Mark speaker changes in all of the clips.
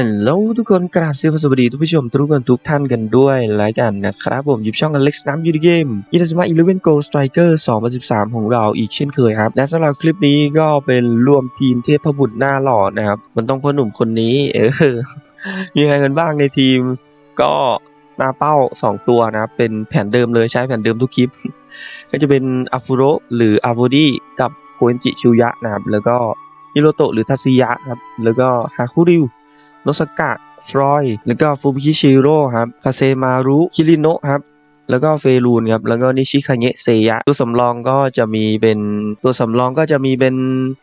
Speaker 1: ฮัลโหลทุกคนกราบสวัสดีทุกผู้ชมทุกคนทุกท่านกันด้วยแล้วกันนะครับผมยู่ช่อง Alex น้ำยูดีเกมอินสมาอีเลเวนโกสไตรเกอร์2013 ของเราอีกเช่นเคยครับ และสำหรับคลิปนี้ก็เป็นรวมทีมเทพบุตรหน้าหล่อนะครับ มันต้องคนหนุ่มคนนี้ เออมีใครกันบ้างในทีม ก็หน้าเป้า 2 ตัวนะครับ เป็นแผนเดิมเลยใช้แผนเดิมทุกคลิป ก็จะเป็นอาฟูโรหรืออาโ o ดี้กับโคเอนจิชูยะนะครับแล้วก็ฮิโรโตะหรือทัซิยะครับแล้วก็ฮาคุริว โนสกะฟรอย แล้วก็ฟูบิคิชิโร่ครับคาเซมารุคิริโนะครับแล้วก็เฟรูนครับ แล้วก็นิชิคาเงะเซยะ ตัวสำรองก็จะมีเป็นตัวสำรองก็จะมีเป็น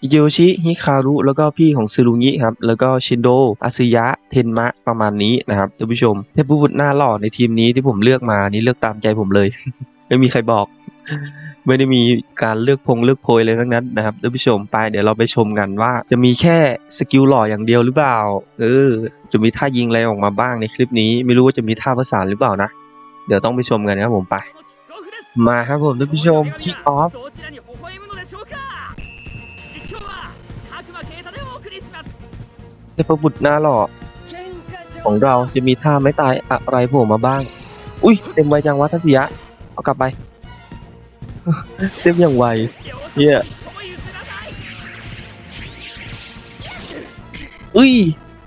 Speaker 1: อิจิโยชิ ฮิคารุ แล้วก็พี่ของซึรุงิครับ แล้วก็ชินโดอาซึยะ เทนมะ ประมาณนี้นะครับท่านผู้ชม เทพบุตรหน้าหล่อในทีมนี้ที่ผมเลือกมา นี่เลือกตามใจผมเลย ไม่มีใครบอก ไม่ได้มีการเลือกพงเลือกโพยเลยทั้งนั้นนะครับท่านผู้ชมไปเดี๋ยวเราไปชมกันว่า จะมีแค่สกิลหล่ออย่างเดียวหรือเปล่าเออจะมีท่ายิงอะไรออกมาบ้างในคลิปนี้ ไม่รู้ว่าจะมีท่าภาษาหรือเปล่านะ เดี๋ยวต้องไปชมกันครับผมไป มาครับผมท่านผู้ชม
Speaker 2: คิกออฟ
Speaker 1: เทพบุตรหน้าหล่อของเราจะมีท่าไม่ตายอะไรโผล่มาบ้าง อุ้ยเต็มใบจังวะทัศยะเอากลับไป เต็มอย่างไวเฮียอุ้ย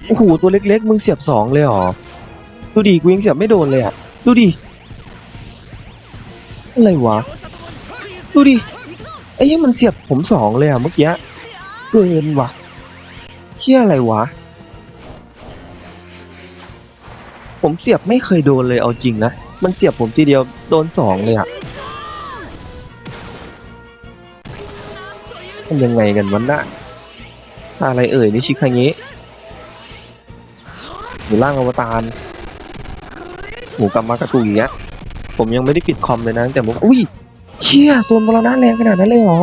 Speaker 1: โอ้โหตัวเล็กๆ มึงเสียบสองเลยหรอ ดูดิกูยังเสียบไม่โดนเลยอะดูดิ อะไรวะ ดูดิ ไอ้ยังมันเสียบผมสองเลยอะเมื่อกี้เกินวะเฮียอะไรวะ ผมเสียบไม่เคยโดนเลยเอาจริงนะ มันเสียบผมทีเดียวโดนสองเลยอะ มันยังไงกันวันน่ะอะไรเอ่ยนิชิคาเงะหรือร่างอวตารหมูกำมากระตุย่างเงี้ยผมยังไม่ได้ปิดคอมเลยนะแต่ผมอุ้ยเชี่ยโซนบรณะแรงขนาดนั้นเลยเหรอ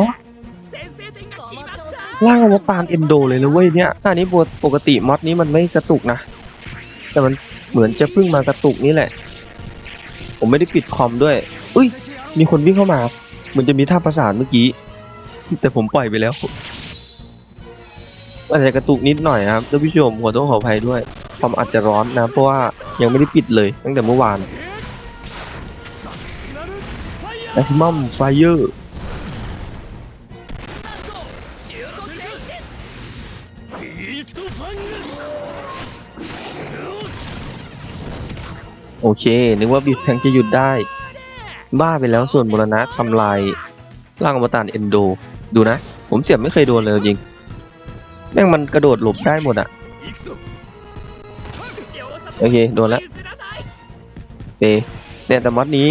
Speaker 1: ร่างอวตารเอ็นโดเลยเลยเว้ยเนี่ยหน้านี้ปกติมอสนี้มันไม่กระตุกนะ แต่มันเหมือนจะพึ่งมากระตุกนี่แหละ ผมไม่ได้ปิดคอมด้วย อุ้ย มีคนวิ่งเข้ามาเหมือนจะมีท่าประสานเมื่อกี้ แต่ผมปล่อยไปแล้วอาจจะกระตุกนิดหน่อยนะครับท่านผู้ชมขอโทษขออภัยด้วยคอมอาจจะร้อนนะ เพราะว่ายังไม่ได้ปิดเลยตั้งแต่เมื่อวาน maximum fire โอเค นึกว่าบีบแทงจะหยุดได้ บ้าไปแล้วส่วนมรณะทำลายร่างอมตะเอนโด ดูนะ ผมเสียบไม่เคยโดนเลยจริง แม่งมันกระโดดหลบได้หมดอะโอเค โดนแล้วเนี่ยแต่มอดนี้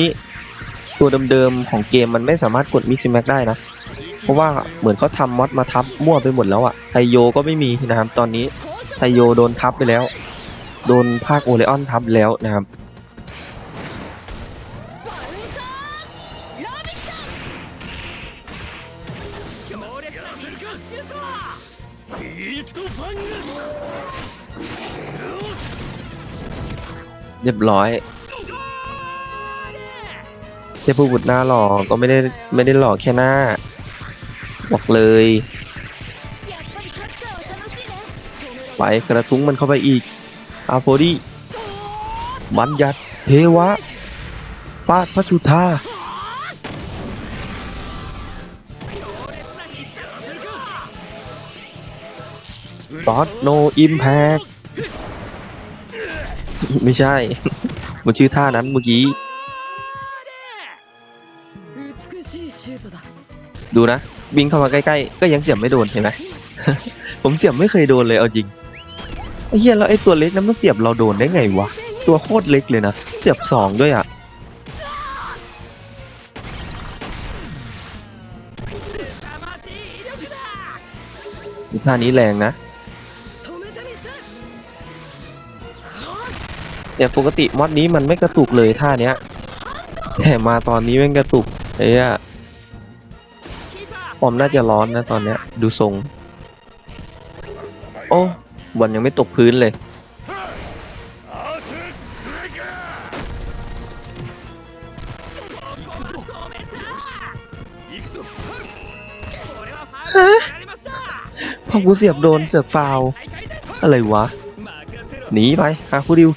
Speaker 1: ตัวเดิมๆของเกมมันไม่สามารถกดมิกซิแม็กได้นะ เพราะว่าเหมือนเขาทำมอดมาทับมั่วไปหมดแล้วอะไทโยก็ไม่มีนะครับ ตอนนี้ไทโยโดนทับไปแล้ว โดนภาคโอเลออนทับแล้วนะครับ เรียบร้อยเทพบุตรหน้าหล่อก็ไม่ได้ไม่ได้หล่อแค่หน้าบอกเลย ไปกระทุ้งมันเข้าไปอีก อาโฟดีบัญญัติเทวะฟาดพระสุธาตอดโนอิมแพก ไม่ใช่ มันชื่อท่านั้นเมื่อกี้ ดูนะบินเข้ามาใกล้ๆ ก็ยังเสียบไม่โดนเห็นไหม ผมเสียบไม่เคยโดนเลยเอาจริงไอ้เหี้ยแล้วไอ้ตัวเล็กนั้นมันเสียบเราโดนได้ไงวะ ตัวโคตรเล็กเลยนะ เสียบสองด้วยอะ ท่านี้แรงนะ เนี่ยปกติมอดนี้มันไม่กระตุกเลยท่าเนี้ย แต่มาตอนนี้มันกระตุกไอ้
Speaker 2: อะ
Speaker 1: อมน่าจะร้อนนะตอนเนี้ย ดูทรง โอ้บอลยังไม่ตกพื้นเลย
Speaker 2: ฮะ
Speaker 1: พอกูเสียบโดนเสือกฟาว อะไรวะ หนีไปหาคูดิว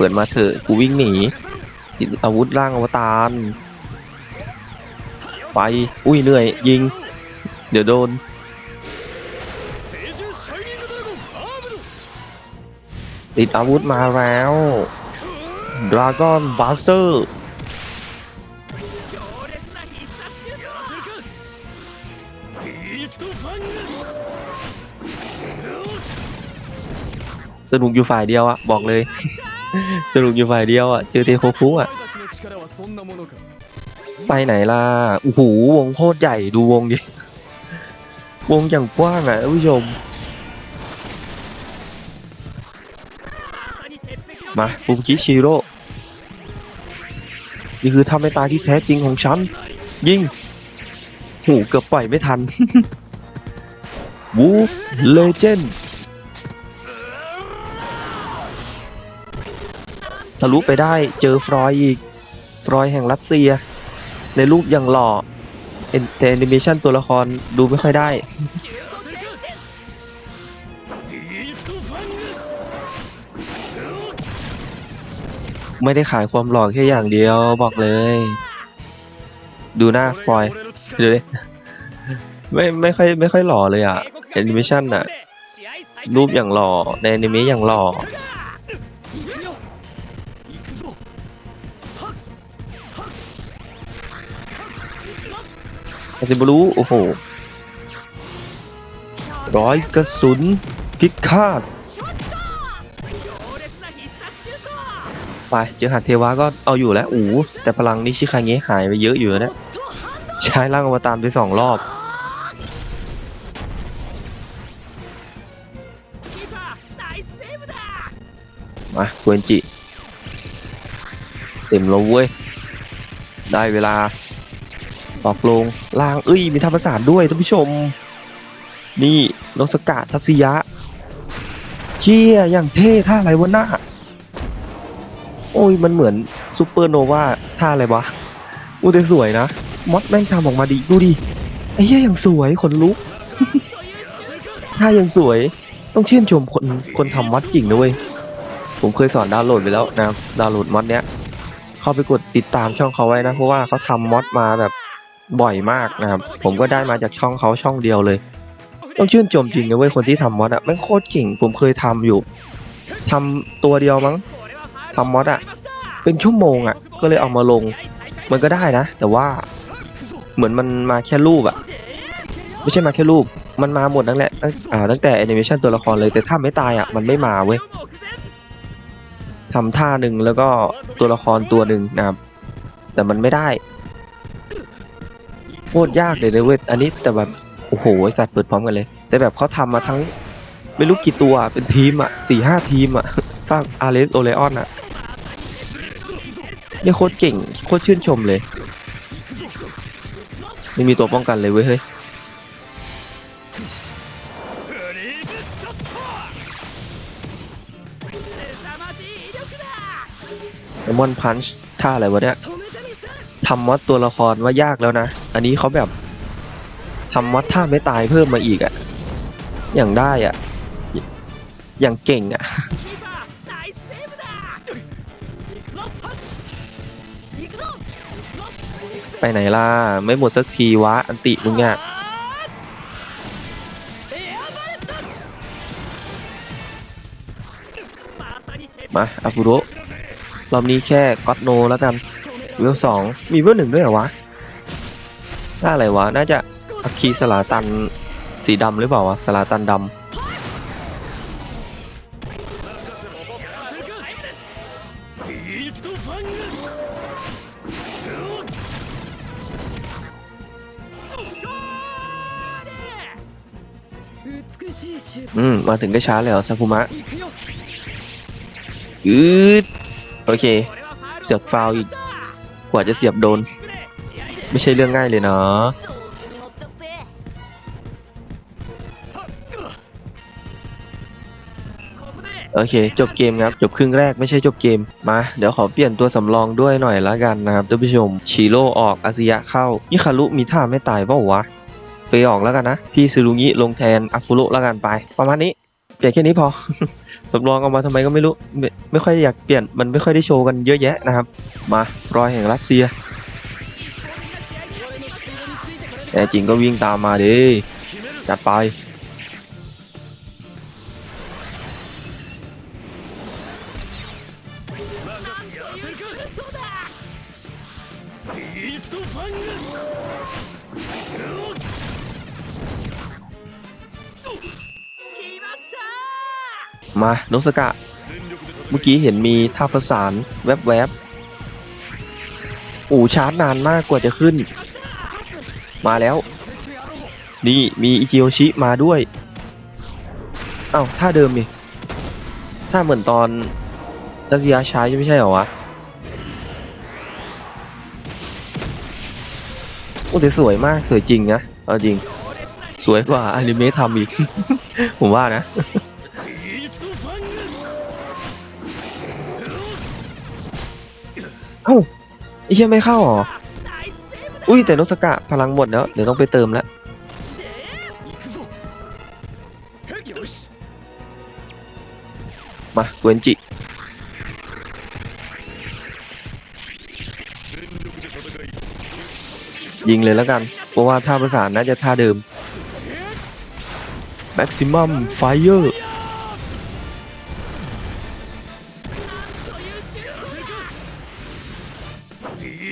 Speaker 1: เปิดมาเถอะกูวิ่งหนีอาวุธร่างอวตารไปอุ้ยเหนื่อยยิง เดี๋ยวโดนติดอาวุธมาแล้วดราก้อนบัสเตอร์สนุกอยู่ฝ่ายเดียวอะบอกเลย สรุปอยู่ฝ่ายเดียวอะ เจอเทโคคุอะ ไปไหนล่ะโอ้โหวงโคตรใหญ่ดูวงดิ วงอย่างกว้างอะนผู้ชม มาปุมคิชิโร่ นี่คือทำให้ตายที่แท้จริงของฉัน ยิงหูเกือบปล่อยไม่ทัน วูฟเลเจนด์ ทะลุไปได้เจอฟรอยอีก ฟรอยแห่งรัสเซีย ในรูปอย่างหล่อแต่แอนิเมชันตัวละครดูไม่ค่อยได้ ไม่ได้ขายความหล่อแค่อย่างเดียวบอกเลย ดูหน้าฟรอย
Speaker 3: ดู
Speaker 1: เลยไม่ไม่ค่อยไม่ค่อยหล่อเลยอะแอนิเมชันอะ รูปอย่างหล่อในอนิเมะอย่างหล่อ คาซิบลูโอ้โหร้อยกระสุนพิฆาตไปเจอหัดเทวะก็เอาอยู่แล้วอู้แต่พลังนี้ชิคาเงะหายไปเยอะอยู่แล้ะใช้ร่างอวตารไปสองรอบมาควนจิ เต็มแล้วเว้ย ได้เวลา ปรับลงล่างเอ้ยมีธรรมศาสตร์ด้วยท่านผู้ชม นี่นกสกาทัศยะเชี่ยอย่างเท่ท่าอะไรวะหน้าโอ้ยมันเหมือนซูเปอร์โนวาท่าอะไรวะอู้แต่สวยนะมอดแม่งทำออกมาดีดูดิไอ้เหี้ยอย่างสวยขนลุกท่ายังสวยต้องชื่นชมคนคนทำมอดจริงนะเว้ยผมเคยสอนดาวน์โหลดไปแล้วนะดาวน์โหลดมอดเนี้ยเข้าไปกดติดตามช่องเขาไว้นะเพราะว่าเขาทำมอดมาแบบ บ่อยมากนะครับ ผมก็ได้มาจากช่องเขาช่องเดียวเลย ต้องชื่นชมจริงนะเว้ยคนที่ทำมอดอะแม่งโคตรเก่ง ผมเคยทำอยู่ทำตัวเดียวมั้งทำมอดอะเป็นชั่วโมงอะก็เลยเอามาลง มันก็ได้นะ แต่ว่าเหมือนมันมาแค่รูปอะไม่ใช่มาแค่รูป มันมาหมดนั่นแหละตั้งอ่าตั้งแต่แอนิเมชันตัวละครเลยแต่ถ้าไม่ตายอะมันไม่มาเว้ยทำท่าหนึ่งแล้วก็ตัวละครตัวหนึ่งนะครับแต่มันไม่ได้ คตรยากเลยนะเว้ยอันนี้แต่แบบโอ้โหไอสัตว์เปิดพร้อมกันเลย แต่แบบเขาทำมาทั้ง ไม่รู้กี่ตัวเป็นทีมอะสี่ห้าทีมอะสร้างอาริสโอเลออนอะเนี่ยโคตรเก่งโคตรชื่นชมเลยไม่มีตัวป้องกันเลยเว้ยเฮ้ยเอมอนพันช์ท่าอะไรวะเนี่ย ทำมอดตัวละครว่ายากแล้วนะ อันนี้เขาแบบทำมอดท่าไม่ตายเพิ่มมาอีกอะอย่างได้อะอย่างเก่งอะไปไหนล่ะ ไม่หมดสักทีวะ อันติมึงอะมาอาฟุโรรอบนี้แค่ก็อดโนแล้วกัน เวลสองมีเวลหนึ่งด้วยเหรอวะน่าอะไรวะ น่าจะอัคคีสลาตันสีดำหรือเปล่าวะสลาตันดำอืม มาถึงก็ช้าเลยเหรอซากุมะอืดโอเค เสือกฟาวอีก กว่าจะเสียบโดน ไม่ใช่เรื่องง่ายเลยเนาะโอเค จบเกมครับ จบครึ่งแรกไม่ใช่จบเกม มา เดี๋ยวขอเปลี่ยนตัวสำรองด้วยหน่อยละกันนะครับท่านผู้ชมชิโร่ออกอาซิยะเข้ายิคารุมีท่าไม่ตายเปล่าวะเฟยออกแล้วกันนะ พี่ซูรุงิลงแทนอัฟฟุโรแล้วกันไป ประมาณนี้ เปลี่ยนแค่นี้พอ สำรองเอามาทำไมก็ไม่รู้ไม่ไม่ค่อยอยากเปลี่ยนมันไม่ค่อยได้โชว์กันเยอะแยะนะครับ มารอยแห่งรัสเซียแต่จริงก็วิ่งตามมาดิจัดไป มาโนสกะ เมื่อกี้เห็นมีท่าประสานแวบๆอูชาร์จนานมากกว่าจะขึ้น มาแล้ว นี่มีอิจิโอชิมาด้วยเอ้าท่าเดิมนี่ท่าเหมือนตอนรัสเซียใช้ไม่ใช่เหรอวะโอ้แต่สวยมากสวยจริงนะเอาจริง สวยกว่าอนิเมะทำอีก ผมว่านะ เฮ้าไอ้เหี้ยไม่เข้าหรอ อุ้ยแต่นกสกะพลังหมดแล้ว เดี๋ยวต้องไปเติมแล้วมากวนจิ ยิงเลยแล้วกัน เพราะว่าท่าประสานน่าจะท่าเดิม Maximum Fire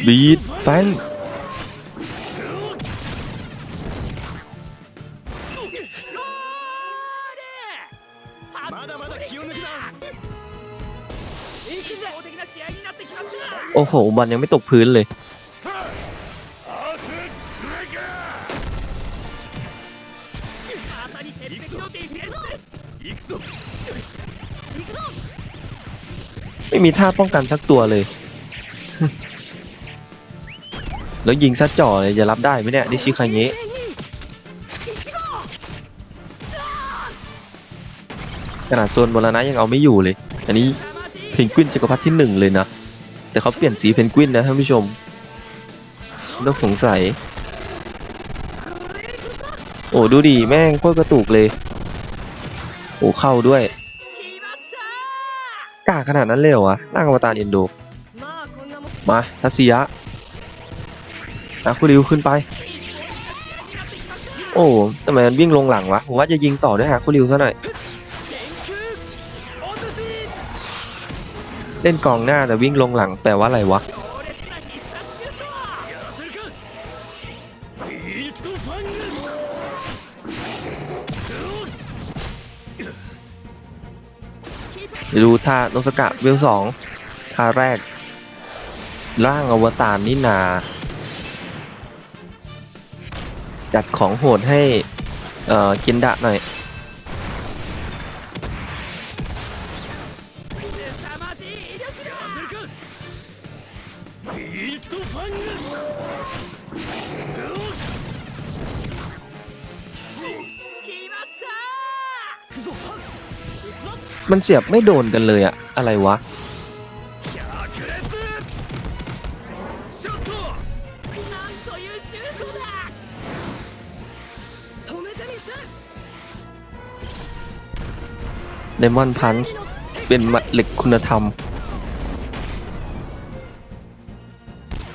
Speaker 1: บีดแฟงโอ้โห บอลยังไม่ตกพื้นเลย ไม่มีท่าป้องกันสักตัวเลย แล้วยิงซัดจ่อเลยจะรับได้ไหมเนี่ยดิชิคายเงะขนาดโซนบรณะยังเอาไม่อยู่เลย อันนี้เพนกวินจักรพรรดิที่หนึ่งเลยนะ แต่เขาเปลี่ยนสีเพนกวินนะท่านผู้ชมต้องสงสัย โอ้ดูดีแม่งโคตรกระตุกเลย โอ้เข้าด้วยกล้าขนาดนั้นเลยเอวะร่งอวตารอินโด มาทัศยะ อะคุณริวขึ้นไป โอ้ทำไมมันวิ่งลงหลังวะผมว่าจะยิงต่อด้วยฮะคุณริวซะหน่อย เล่นกองหน้าแต่วิ่งลงหลังแปลว่าอะไรวะดูท่าโนสกะเวลสองท่าแรก ร่างอวตารนี่นา จัดของโหดให้เอ่อกินดะหน่อยมันเสียบไม่โดนกันเลยอะอะไรวะ มอนพันเป็นเหล็กคุณธรรม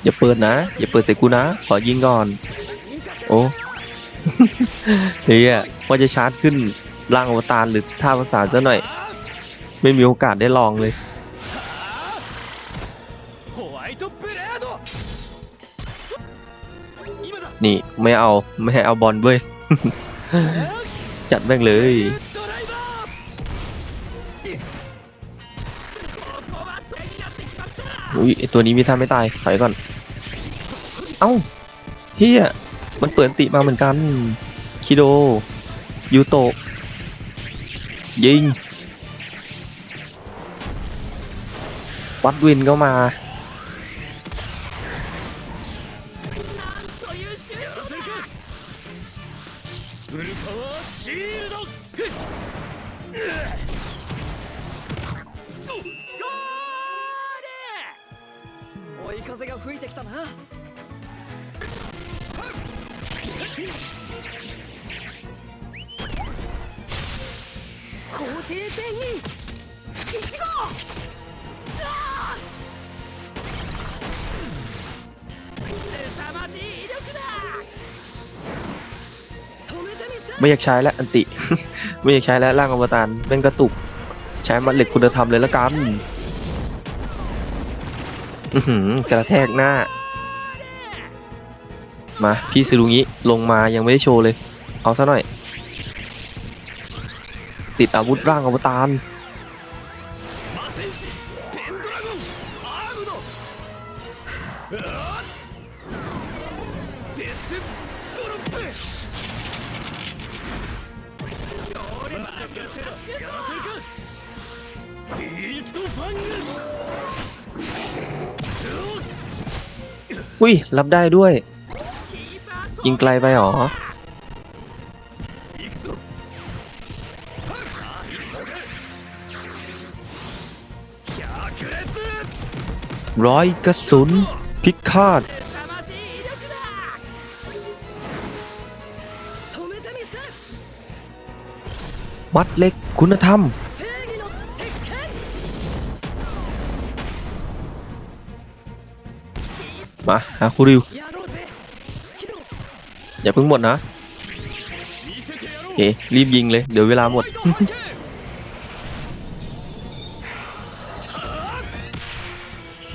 Speaker 1: อย่าเปิดนะ อย่าเปิดใส่กูนะ ขอยิงก่อน โอ้เฮียว่าจะชาร์จขึ้นร่างอวตารหรือท่าภาษาซะหน่อย ไม่มีโอกาสได้ลองเลยนี่ ไม่เอา ไม่ให้เอาบอลเว้ย จัดแม่งเลย อุ้ยไอตัวนี้มีท่าไม่ตายถอยก่อน เอ้าเฮียมันเปิดอันติมาเหมือนกันคิโดยูโตะยิง วัดวินก็มา
Speaker 2: こ 0.1号あー凄まじい威力だ止めてみせ
Speaker 1: ไม่อยากใช้แล้วอันติ ไม่อยากใช้แล้วร่างอวตารเป็นกระตุก ใช้มัดเหล็กคุณธรรมเลยละกัน อือหือกระแทกหน้า มาพี่ซื้อลุงนี้ลงมายังไม่ได้โชว์เลย เอาซะหน่อย ติดอาวุธร่างอวตารอุ้ย รับได้ด้วย ยิงไกลไปหรอ ร้อยกระสุน พิฆา
Speaker 2: ด
Speaker 1: มัดเล็กคุณธรรม มาหาคุริว อย่าเพิ่งหมดนะเอ๊รีบยิงเลย เดี๋ยวเวลาหมด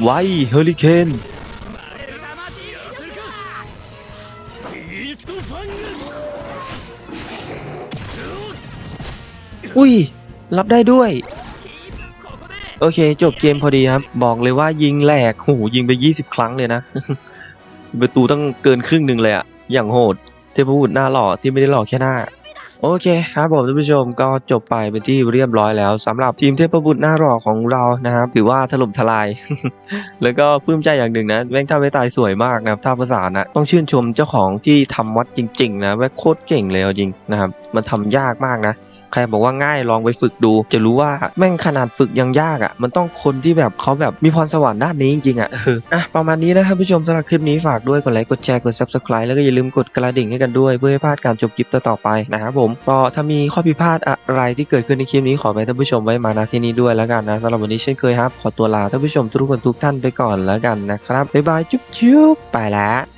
Speaker 1: ไว้เฮอริเคนอุ้ย รับได้ด้วย โอเค จบเกมพอดีครับ บอกเลยว่ายิงแหลกโหยิงไป 20 ครั้งเลยนะ ประตูต้องเกินครึ่งหนึ่งเลยอะ อย่างโหดเทพบุตรหน้าหล่อที่ไม่ได้หล่อแค่หน้า โอเคครับผมท่านผู้ชมก็จบไปเป็นที่เรียบร้อยแล้วสำหรับทีมเทพบุตรหน้าหล่อของเรานะครับถือว่าถล่มทลาย แล้วก็ปลื้มใจอย่างหนึ่งนะแม่งท่าไม่ตายสวยมากนะครับท่าภาษานะต้องชื่นชมเจ้าของที่ทำวัดจริง ๆ นะแม่โคตรเก่งเลยจริงนะครับมันทำยากมากนะ ใครบอกว่าง่ายลองไปฝึกดู จะรู้ว่าแม่งขนาดฝึกยังยากอะ่ะ มันต้องคนที่แบบเขาแบบมีพรสวรรค์ด้านนี้จริงๆอะ่ะเอออะประมาณนี้นะครับผู้ชมสำหรับคลิปนี้ฝากด้วยกดไลค์กดแชร์กด subscribe แล้วก็อย่าลืมกดกระดิ่งให้กันด้วย เพื่อไม่พลาดการจบคลิปต่อๆไปนะครับผมก็ถ้ามีข้อผิดพลาดอะไรที่เกิดขึ้นในคลิปนี้ขอไปท่านผู้ชมไว้มาณที่นี้ด้วยแล้วกันนะสำหรับวันนี้เช่นเคยครับขอตัวลาท่านผู้ชมทุกคนทุกท่านไปก่อนแล้วกันนะครับบ๊ายบายจุ๊บๆไปแล้ว